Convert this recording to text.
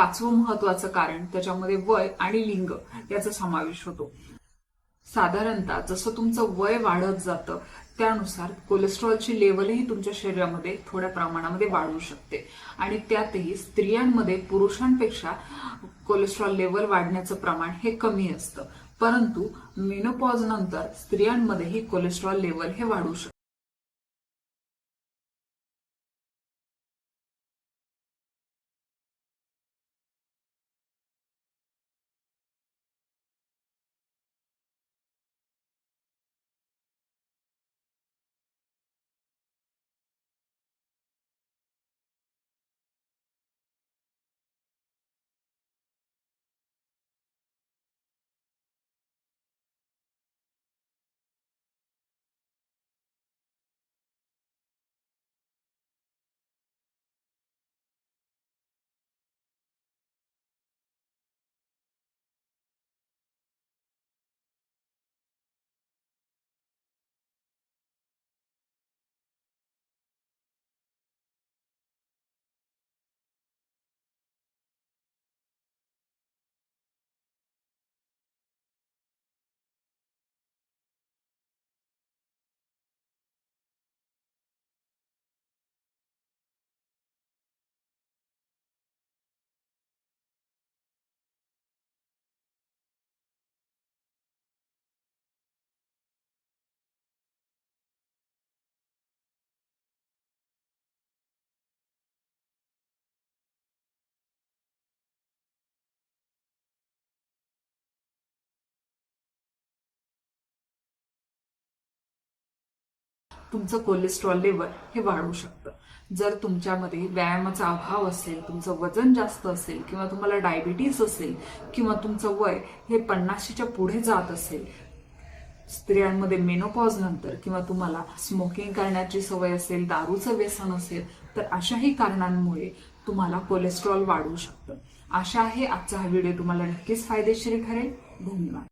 पाचवं महत्वाचं कारण त्याच्यामध्ये वय आणि लिंग याचा समावेश होतो. साधारणतः जसं तुमचं वय वाढत जातं त्यानुसार कोलेस्ट्रॉलची लेवलही तुमच्या शरीरामध्ये थोड्या प्रमाणामध्ये वाढू शकते. आणि त्यातही स्त्रियांमध्ये पुरुषांपेक्षा कोलेस्ट्रॉल लेवल वाढण्याचं प्रमाण हे कमी असतं. परंतु मेनोपॉज नंतर स्त्रियांमध्येही कोलेस्ट्रॉल लेवल हे वाढू शकते. तुमचं कोलेस्ट्रॉल लेवल हे वाढू शकतं. जर तुमच्यामध्ये व्यायामाचा अभाव असेल तुमचं वजन जास्त असेल किंवा तुम्हाला डायबिटीज असेल किंवा तुमचं वय हे पन्नाशीच्या पुढे जात असेल स्त्रियांमध्ये मेनोपॉज नंतर किंवा तुम्हाला स्मोकिंग करण्याची सवय असेल दारूचं व्यसन असेल तर अशाही कारणांमुळे तुम्हाला कोलेस्ट्रॉल वाढू शकतं. आशा आहे आजचा हा व्हिडिओ तुम्हाला नक्कीच फायदेशीर ठरेल. धन्यवाद.